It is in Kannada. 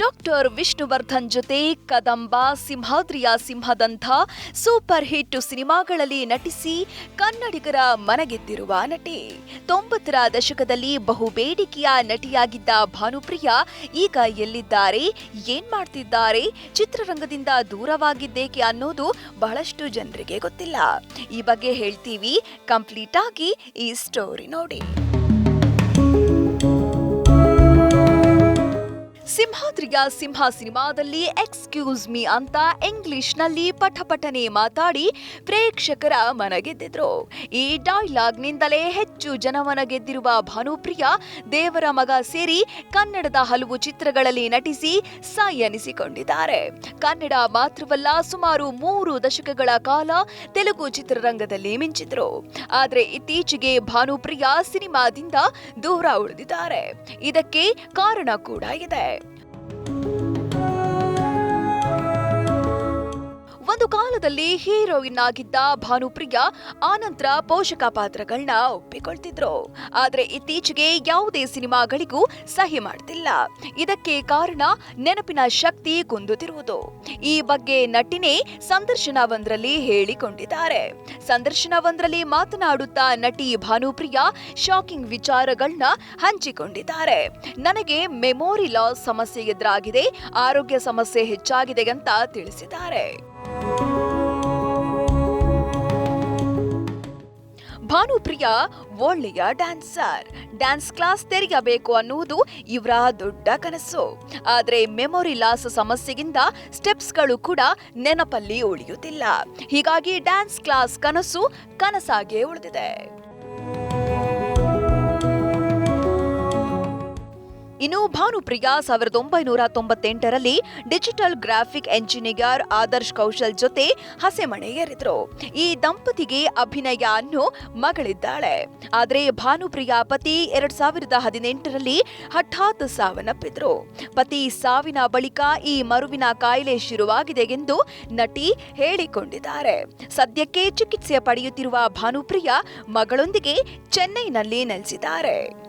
ಡಾಕ್ಟರ್ ವಿಷ್ಣುವರ್ಧನ್ ಜೊತೆ ಕದಂಬ ಸಿಂಹಾದ್ರಿಯ ಸಿಂಹದಂಥ ಸೂಪರ್ ಹಿಟ್ ಸಿನಿಮಾಗಳಲ್ಲಿ ನಟಿಸಿ ಕನ್ನಡಿಗರ ಮನಗೆದ್ದಿರುವ ನಟಿ. ತೊಂಬತ್ತರ ದಶಕದಲ್ಲಿ ಬಹು ಬೇಡಿಕೆಯ ನಟಿಯಾಗಿದ್ದ ಭಾನುಪ್ರಿಯ ಈಗ ಎಲ್ಲಿದ್ದಾರೆ, ಏನ್ ಮಾಡ್ತಿದ್ದಾರೆ, ಚಿತ್ರರಂಗದಿಂದ ದೂರವಾಗಿದ್ದೇಕೆ ಅನ್ನೋದು ಬಹಳಷ್ಟು ಜನರಿಗೆ ಗೊತ್ತಿಲ್ಲ. ಈ ಬಗ್ಗೆ ಹೇಳ್ತೀವಿ ಕಂಪ್ಲೀಟ್ ಆಗಿ ಈ ಸ್ಟೋರಿ ನೋಡಿ. ಸಿಂಹಾದ್ರಿಯ ಸಿಂಹ ಸಿನಿಮಾದಲ್ಲಿ ಎಕ್ಸ್ಕ್ಯೂಸ್ ಮೀ ಅಂತ ಇಂಗ್ಲಿಷ್ನಲ್ಲಿ ಪಟಪಟನೆ ಮಾತಾಡಿ ಪ್ರೇಕ್ಷಕರ ಮನಗೆದ್ದಿದ್ರು. ಈ ಡೈಲಾಗ್ನಿಂದಲೇ ಹೆಚ್ಚು ಜನಮನ ಗೆದ್ದಿರುವ ಭಾನುಪ್ರಿಯ ದೇವರ ಮಗ ಸೇರಿ ಕನ್ನಡದ ಹಲವು ಚಿತ್ರಗಳಲ್ಲಿ ನಟಿಸಿ ಸಾಯನಿಸಿಕೊಂಡಿದ್ದಾರೆ. ಕನ್ನಡ ಮಾತ್ರವಲ್ಲ ಸುಮಾರು ಮೂರು ದಶಕಗಳ ಕಾಲ ತೆಲುಗು ಚಿತ್ರರಂಗದಲ್ಲಿ ಮಿಂಚಿದ್ರು. ಆದರೆ ಇತ್ತೀಚೆಗೆ ಭಾನುಪ್ರಿಯ ಸಿನಿಮಾದಿಂದ ದೂರ ಉಳಿದಿದ್ದಾರೆ. ಇದಕ್ಕೆ ಕಾರಣ ಕೂಡ ಇದೆ. Thank you. ಕಾಲದಲ್ಲಿ ಹೀರೋಯಿನ್ ಆಗಿದ್ದ ಭಾನುಪ್ರಿಯ ಆನಂತರ ಪೋಷಕ ಪಾತ್ರಗಳನ್ನ ಒಪ್ಪಿಕೊಳ್ತಿದ್ರು. ಆದ್ರೆ ಇತ್ತೀಚೆಗೆ ಯಾವುದೇ ಸಿನಿಮಾಗಳಿಗೂ ಸಹಿ ಮಾಡ್ತಿಲ್ಲ. ಇದಕ್ಕೆ ಕಾರಣ ನೆನಪಿನ ಶಕ್ತಿ ಕುಂದುತ್ತಿರುವುದು ಈ ಬಗ್ಗೆ ನಟಿನೇ ಸಂದರ್ಶನವೊಂದರಲ್ಲಿ ಹೇಳಿಕೊಂಡಿದ್ದಾರೆ. ಸಂದರ್ಶನವೊಂದರಲ್ಲಿ ಮಾತನಾಡುತ್ತಾ ನಟಿ ಭಾನುಪ್ರಿಯ ಶಾಕಿಂಗ್ ವಿಚಾರಗಳನ್ನ ಹಂಚಿಕೊಂಡಿದ್ದಾರೆ. ನನಗೆ ಮೆಮೊರಿ ಲಾಸ್ ಸಮಸ್ಯೆ ಎದುರಾಗಿದೆ, ಆರೋಗ್ಯ ಸಮಸ್ಯೆ ಹೆಚ್ಚಾಗಿದೆ ಅಂತ ತಿಳಿಸಿದ್ದಾರೆ. ಭಾನುಪ್ರಿಯ ಒಳ್ಳೆಯ ಡ್ಯಾನ್ಸರ್. ಡ್ಯಾನ್ಸ್ ಕ್ಲಾಸ್ ತೆರೆಯಬೇಕು ಅನ್ನುವುದು ಇವರ ದೊಡ್ಡ ಕನಸು. ಆದರೆ ಮೆಮೊರಿ ಲಾಸ್ ಸಮಸ್ಯೆಗಿಂದ ಸ್ಟೆಪ್ಸ್ಗಳು ಕೂಡ ನೆನಪಲ್ಲಿ ಉಳಿಯುತ್ತಿಲ್ಲ. ಹೀಗಾಗಿ ಡ್ಯಾನ್ಸ್ ಕ್ಲಾಸ್ ಕನಸು ಕನಸಾಗೇ ಉಳಿದಿದೆ. ಇನ್ನು ಭಾನುಪ್ರಿಯಾ ಸಾವಿರದ ಒಂಬೈನೂರ ತೊಂಬತ್ತೆಂಟರಲ್ಲಿ digital graphic engineer Adarsh Kaushal ಜೊತೆ ಹಸೆಮಣೆ ಏರಿದ್ರು ಈ ದಂಪತಿಗೆ ಅಭಿನಯ ಅನ್ನೋ ಮಗಳಿದ್ದಾಳೆ. ಆದರೆ ಭಾನುಪ್ರಿಯಾ ಪತಿ ಎರಡ್ ಸಾವಿರದ ಹದಿನೆಂಟರಲ್ಲಿ ಹಠಾತ್ ಸಾವನ್ನಪ್ಪಿದ್ರು. ಪತಿ ಸಾವಿನ ಬಳಿಕ ಈ ಮರುವಿನ ಕಾಯಿಲೆ ಶುರುವಾಗಿದೆ ಎಂದು ನಟಿ ಹೇಳಿಕೊಂಡಿದ್ದಾರೆ. ಸದ್ಯಕ್ಕೆ ಚಿಕಿತ್ಸೆ ಪಡೆಯುತ್ತಿರುವ ಭಾನುಪ್ರಿಯಾ ಮಗಳೊಂದಿಗೆ ಚೆನ್ನೈನಲ್ಲಿ ನೆಲೆಸಿದ್ದಾರೆ.